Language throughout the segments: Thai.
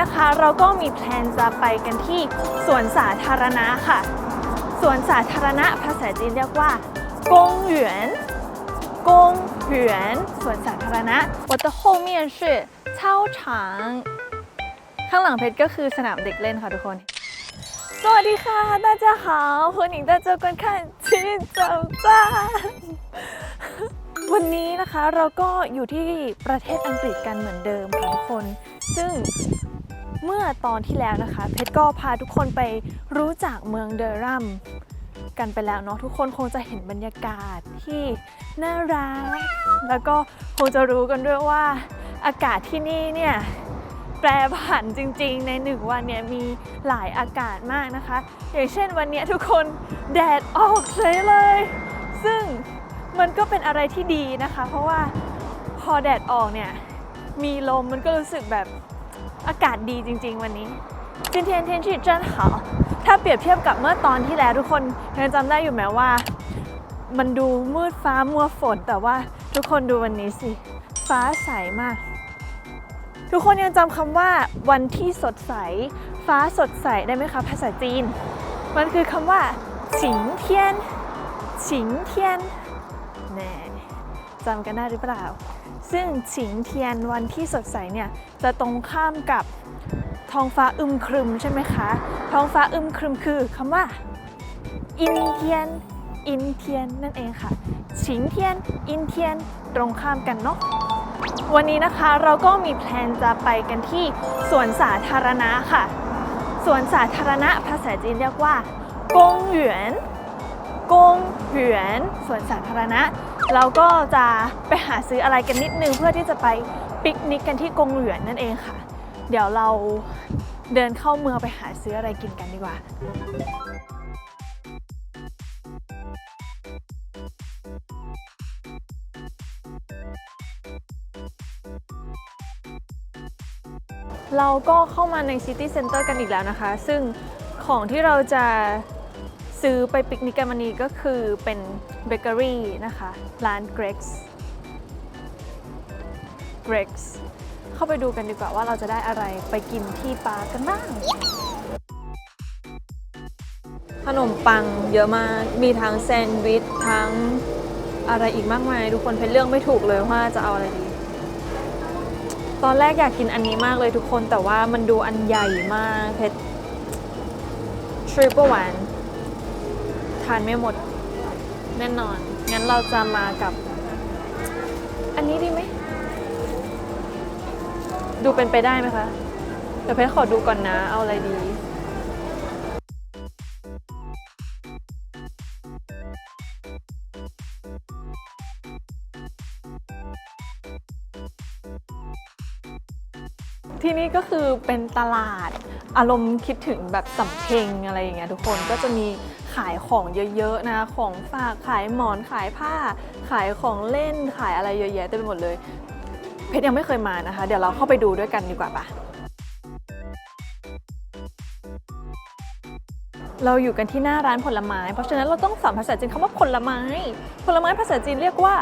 นนี้นะคะเราก็มีแพลนจะไปกันที่สวนสาธารณะค่ะ สวนสาธารณะภาษาจีนเรียกว่ากงหยวนกงหยวนสวนสาธารณะ我的后面是操场ข้างหลังเพชรก็คือสนามเด็กเล่นค่ะทุกคน สวัสดีค่ะ大家好欢迎大家观看七早จ้า วันนี้นะคะเราก็อยู่ที่ประเทศอังกฤษกันเหมือนเดิมค่ะทุกคน ซึ่ง เมื่อตอนที่แล้วนะคะ เพชรก็พาทุกคนไปรู้จักเมืองเดอรัมกันไปแล้วเนาะทุกคนคงจะเห็นบรรยากาศที่น่ารัก แล้วก็คงจะรู้กันด้วยว่าอากาศที่นี่เนี่ยแปรผันจริงๆ ในหนึ่งวันเนี่ยมีหลายอากาศมากนะคะ อย่างเช่นวันนี้ทุกคนแดดออกเฉยเลย ซึ่งมันก็เป็นอะไรที่ดีนะคะ เพราะว่าพอแดดออกเนี่ยมีลมมันก็รู้สึกแบบ อากาศดีจริง ๆ วันนี้今天天气真好ถ้าเปรียบเทียบกับเมื่อตอนที่แล้วทุกคนยังจำได้อยู่ไหมว่า มันดูมืดฟ้ามัวฝน แต่ว่าทุกคนดูวันนี้สิ ฟ้าใสมาก ทุกคนยังจำคำว่าวันที่สดใส ฟ้าสดใสได้ไหมคะภาษาจีน มันคือคำว่าฉิงเทียนฉิงเทียนแน่จำกันได้หรือเปล่า ซึ่งฉิงเทียนวันที่สดใสเนี่ย จะตรงข้ามกับท้องฟ้าอึมครึมใช่ไหมคะ ท้องฟ้าอึมครึมคือคำว่าอินเทียนอินเทียนนั่นเองค่ะฉิงเทียนอินเทียนตรงข้ามกันเนาะวันนี้นะคะเราก็มีแพลนจะไปกันที่สวนสาธารณะค่ะ สวนสาธารณะภาษาจีนเรียกว่ากงหยวนกงหยวนสวนสาธารณะ เราก็จะไปหาซื้ออะไรกันนิดนึงเพื่อที่จะไป ปิกนิกกันที่กงเหยวนนั่นเองค่ะ เดี๋ยวเราเดินเข้าเมืองไปหาซื้ออะไรกินกันดีกว่าเราก็เข้ามาในซิตี้เซ็นเตอร์กันอีกแล้วนะคะ ซึ่งของที่เราจะซื้อไปปิกนิกกันวันนี้ก็คือเป็นเบเกอรี่นะคะ ร้าน Greg's Greg's เข้าไปดูกันดีกว่าว่าเราจะได้อะไรไปกินที่ปาร์คกันบ้าง ขนมปังเยอะมาก มีทั้งแซนด์วิชทั้งอะไรอีกมากมาย ทุกคนเป็นเรื่องไม่ถูกเลยว่าจะเอาอะไรดี ตอนแรกอยากกินอันนี้มากเลยทุกคนแต่ว่ามันดูอันใหญ่มากเพชรทริปเปอร์วันทานไม่หมดแน่นอน งั้นเราจะมากับ อันนี้ดีไหม ดูเป็นไปได้ไหมคะ เดี๋ยวเพชรขอดูก่อนนะ เอาอะไรดีที่นี่ก็คือเป็นตลาดอารมณ์คิดถึงแบบสำเพ็งอะไรอย่างเงี้ยทุกคนก็จะมีขายของเยอะๆนะ ของฝากขายหมอนขายผ้า ขายของเล่นขายอะไรเยอะแยะเต็มไปหมดเลย เพชรยังไม่เคยมานะคะ เดี๋ยวเราเข้าไปดูด้วยกันดีกว่าปะเราอยู่กันที่หน้าร้านผลไม้ เพราะฉะนั้นเราต้องสอนภาษาจีนคำว่าผลไม้ ผลไม้ภาษาจีนเรียกว่า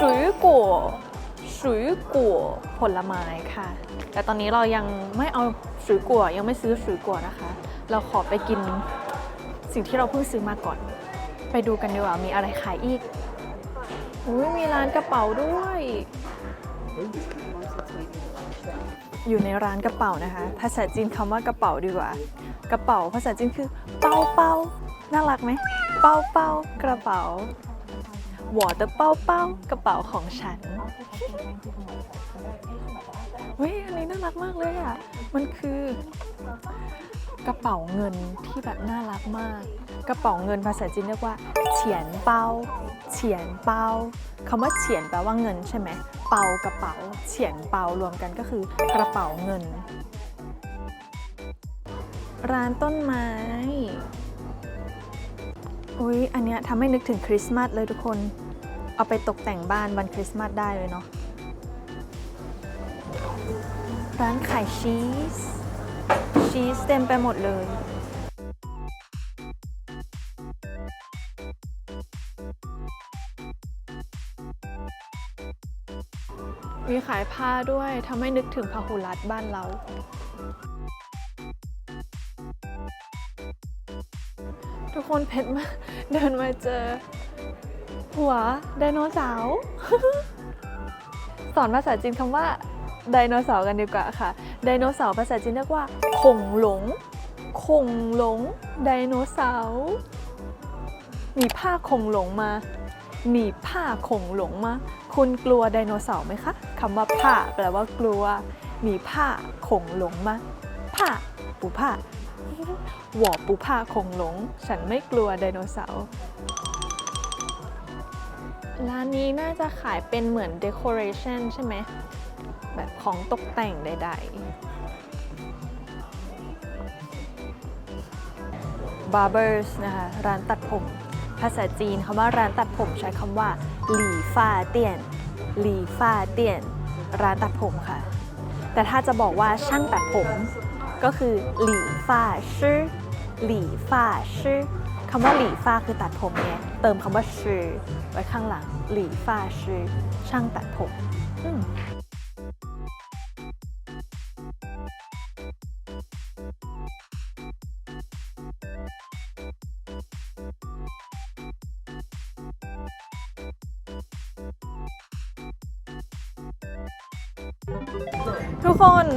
สุยกัวสุยกัวผลไม้ค่ะ แต่ตอนนี้เรายังไม่เอาสุยกัวยังไม่ซื้อสุยกัวนะคะ เราขอไปกินสิ่งที่เราเพิ่งซื้อมาก่อน ไปดูกันดีกว่ามีอะไรขายอีกอุ้ยมีร้านกระเป๋าด้วย อยู่ในร้านกระเป๋านะคะ ภาษาจีนคำว่ากระเป๋าดีกว่า กระเป๋าภาษาจีนคือเป้าเป้าน่ารักไหม เป้าเป้ากระเป๋า我的เป้าเป้ากระเป๋าของฉันเฮ้ยอันนี้น่ารักมากเลยอะ มันคือกระเป๋าเงินที่แบบน่ารักมาก กระเป๋าเงินภาษาจีนเรียกว่าเฉียนเป้าเฉียนเป้าคำว่าเฉียนแปลว่าเงินใช่ไหม เปากระเป๋าเฉียนเปารวมกันก็คือกระเป๋าเงิน ร้านต้นไม้อุ๊ยอันเนี้ยทำให้นึกถึงคริสต์มาสเลยทุกคน เอาไปตกแต่งบ้านวันคริสต์มาสได้เลยเนาะ ร้านขายชีส ชีสเต็มไปหมดเลย มีขายผ้าด้วยทำให้นึกถึงพหุรัตบ้านเรา ทุกคนเพชรมาเดินมาเจอ หัวไดโนเสาร์สอนภาษาจีนคำว่าไดโนเสาร์กันดีกว่าค่ะ ไดโนเสาร์ภาษาจีนเรียกว่าคงหลงคงหลงไดโนเสาร์หนีผ้าคงหลงมา หนีผ้าคงหลงมา คุณกลัวไดโนเสาร์ไหมคะคำว่าผ้าแปลว่ากลัว หนีผ้าคงหลงมา ผ้าปูผ้าหวอปูผ้าคงหลง ฉันไม่กลัวไดโนเสาร์ร้านนี้น่าจะขายเป็นเหมือน decoration ใช่ไหม แบบของตกแต่งใดๆ barbers นะคะ ร้านตัดผม ภาษาจีนคำว่าร้านตัดผมใช้คำว่าหลี่ฟาเตียนหลี่ฟาเตียน ร้านตัดผมค่ะ แต่ถ้าจะบอกว่าช่างตัดผมก็คือหลี่ฟาชื่อหลี่ฟาชื่อคำว่าหลี่ฟาคือตัดผมไงเติมคำว่าชื่อไว้ข้างหลังหลี่ฟาชื่อช่างตัดผม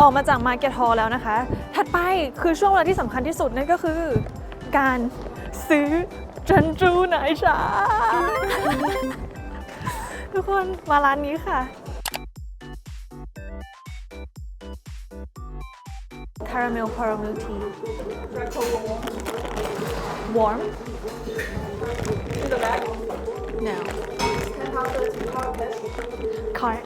ออกมาจากมาร์เก็ตฮอลแล้วนะคะ ถัดไปคือช่วงเวลาที่สำคัญที่สุดนั่นก็คือ การซื้อจันจูไหนชาทุกคนมาร้านนี้ค่ะ caramel caramel tea warm no card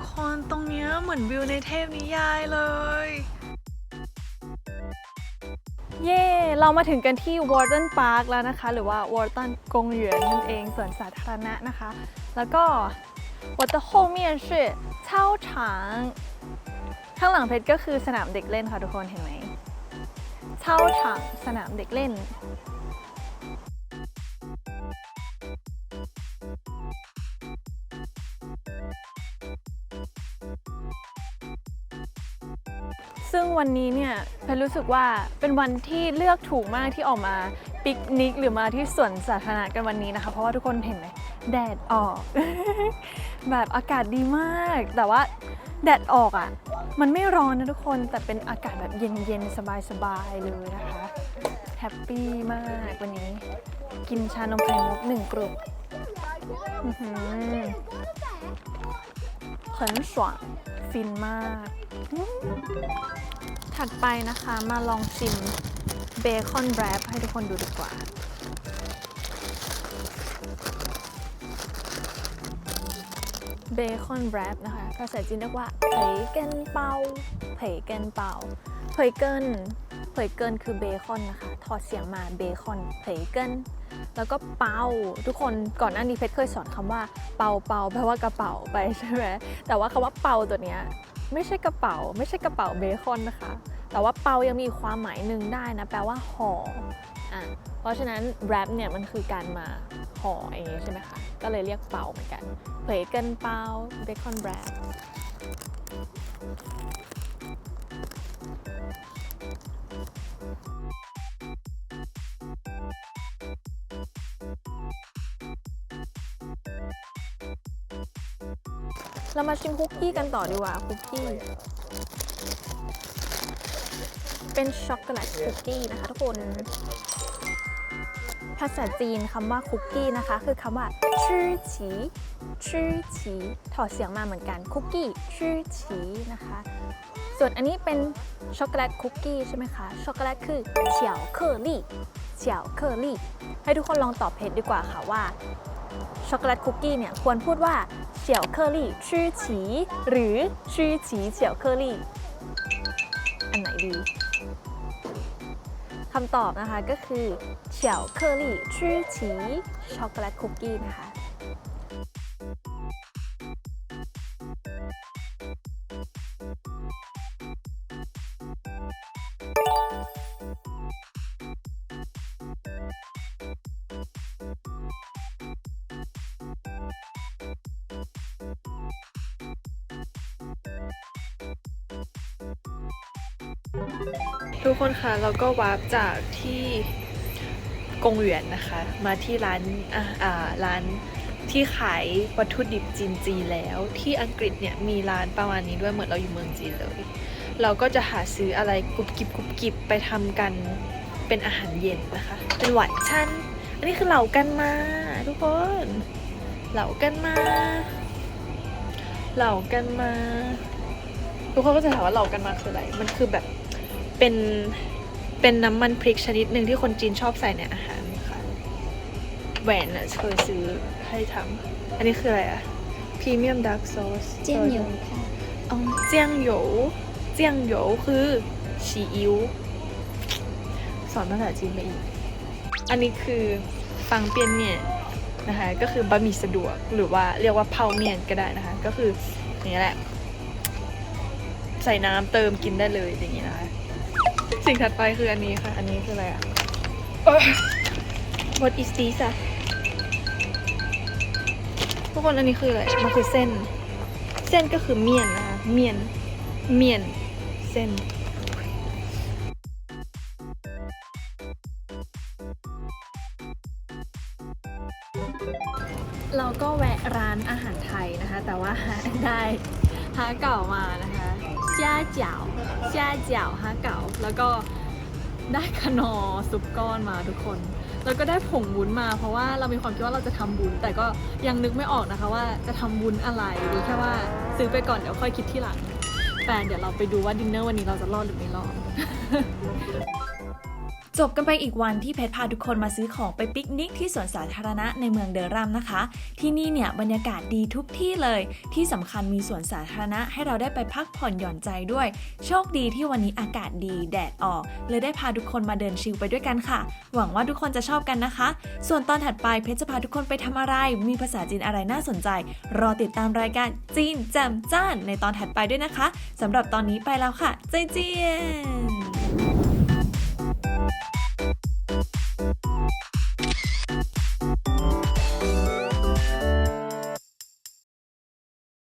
กคนตรงเนี้ยเหมือนวิวในเทพนิยายเลย เย่ เรามาถึงกันที่ Warden Park แล้วนะคะ หรือว่า Warden กงเหวียนนั่นเองสวนสาธารณะนะคะ แล้วก็我的后面是操场ข้างหลังเพชรก็คือสนามเด็กเล่นค่ะทุกคนเห็นไหม操场สนามเด็กเล่น ซึ่งวันนี้เนี่ยเพนรู้สึกว่าเป็นวันที่เลือกถูกมากที่ออกมาปิกนิกหรือมาที่สวนสาธารณะกันวันนี้นะคะ เพราะว่าทุกคนเห็นไหมแดดออก แบบอากาศดีมาก แต่ว่าแดดออกอะ่ะ มันไม่ร้อนนะทุกคนแต่เป็นอากาศแบบเย็นๆ สบายๆ เลยนะคะ แฮปปี้มากวันนี้ กินชานมไข่มุกหนึ่งกลุ่มอื้อหือ很爽ฟินมาก ถัดไปนะคะมาลองชิมเบคอนแรปให้ทุกคนดูดีกว่า เบคอนแรปนะคะ ภาษาจีนเรียกว่าเผยเกินเปาเผยเกินเปาเผยเกินเผยเกินคือเบคอนนะคะ ถอดเสียงมาเบคอนเผยเกินแล้วก็เปาทุกคนก่อนหน้านี้เพชรเคยสอนคำว่าเปาเปาแปลว่ากระเป๋าไปใช่ไหมแต่ว่าคำว่าเปาตัวเนี้ย ไม่ใช่กระเป๋า ไม่ใช่กระเป๋าเบคอนนะคะ แต่ว่าเปายังมีความหมายหนึ่งได้นะ แปลว่าห่ออะเพราะฉะนั้นแรปเนี่ยมันคือการมาห่ออย่างงี้ใช่ไหมคะ ก็เลยเรียกเปาเหมือนกันเผยกันเปาเบคอนแเรามาชิมคุกกี้กันต่อดีกว่าคุกกี้ เป็นช็อกโกแลตคุกกี้นะคะทุกคน ภาษาจีนคำว่าคุกกี้นะคะ คือคำว่าชื่อฉีชื่อฉีถอดเสียงมาเหมือนกันคุกกี้ชื่อฉีนะคะ ส่วนอันนี้เป็นช็อกโกแลตคุกกี้ใช่ไหมคะ ช็อกโกแลตคือเฉียวเคอรี่เฉียวเคอรี่ให้ทุกคนลองตอบเพจดีกว่าค่ะว่า ช็อกโกแลตคุกกี้เนี่ยควรพูดว่าเฉียวเคอรี่ชื่อฉีหรือชื่อฉีเฉียวเคอรี่ อันไหนดีคำตอบนะคะก็คือเฉียวเคอรี่ชื่อฉีช็อกโกแลตคุกกี้นะคะ ทุกคนคะเราก็วาร์ปจากที่กงเหวียนนะคะ มาที่ร้านอ่าร้านที่ขายวัตถุดิบจีนจีแล้วที่อังกฤษเนี่ยมีร้านประมาณนี้ด้วยเหมือนเราอยู่เมืองจีนเลย เราก็จะหาซื้ออะไรกรุบกริบกรุบกริบไปทำกันเป็นอาหารเย็นนะคะ เป็นหวานชั้น อันนี้คือเหล่ากันมาทุกคนเหล่ากันมา เหล่ากันมา ทุกคนก็จะถามว่าเหล่ากันมาคืออะไร มันคือแบบ เป็นเป็นน้ำมันพริกชนิดหนึ่งที่คนจีนชอบใส่ในอาหารค่ะแหวนอะเคยซื้อให้ทำอันนี้คืออะไรอะพรีเมียมดาร์กซอส煎油ค่ะอ๋อเจียงโหยวเจียงโหยวคือซีอิ๊วสอนภาษาจีนไปอีก อันนี้คือฟังเปียนเมียนนะคะก็คือบะหมี่สะดวกหรือว่าเรียกว่าเผาเมียนก็ได้นะคะ ก็คืออย่างนี้แหละ ใส่น้ำเติมกินได้เลยอย่างนี้นะคะ สิ่งถัดไปคืออันนี้ค่ะ อันนี้คืออะไรอะเอ้ย What is this อะทุกคนอันนี้คืออะไร มันคือเส้น เส้นก็คือเมียนนะคะ เมียน เมียน เส้นเราก็แวะร้านอาหารไทยนะคะ แต่ว่าหาได้ฮาเก่ามานะคะ จ้าเจ๋าจ้าเจ๋าฮะเก่าแล้วก็ได้ขนอซุปก้อนมาทุกคน แล้วก็ได้ผงวุ้นมา เพราะว่าเรามีความคิดว่าเราจะทำบุญแต่ก็ยังนึกไม่ออกนะคะว่าจะทำบุญอะไรรู้แค่ว่าซื้อไปก่อนเดี๋ยวค่อยคิดที่หลังแต่เดี๋ยวเราไปดูว่าดินเนอร์วันนี้เราจะรอดหรือไม่รอด จบกันไปอีกวันที่เพชรพาทุกคนมาซื้อของไปปิกนิกที่สวนสาธารณะในเมืองเดอรัมนะคะ ที่นี่เนี่ยบรรยากาศดีทุกที่เลย ที่สำคัญมีสวนสาธารณะให้เราได้ไปพักผ่อนหย่อนใจด้วย โชคดีที่วันนี้อากาศดีแดดออก เลยได้พาทุกคนมาเดินชิลไปด้วยกันค่ะ หวังว่าทุกคนจะชอบกันนะคะ ส่วนตอนถัดไปเพชรจะพาทุกคนไปทำอะไร มีภาษาจีนอะไรน่าสนใจ รอติดตามรายการจีนแจมจ้านในตอนถัดไปด้วยนะคะสำหรับตอนนี้ไปแล้วค่ะใจเจียน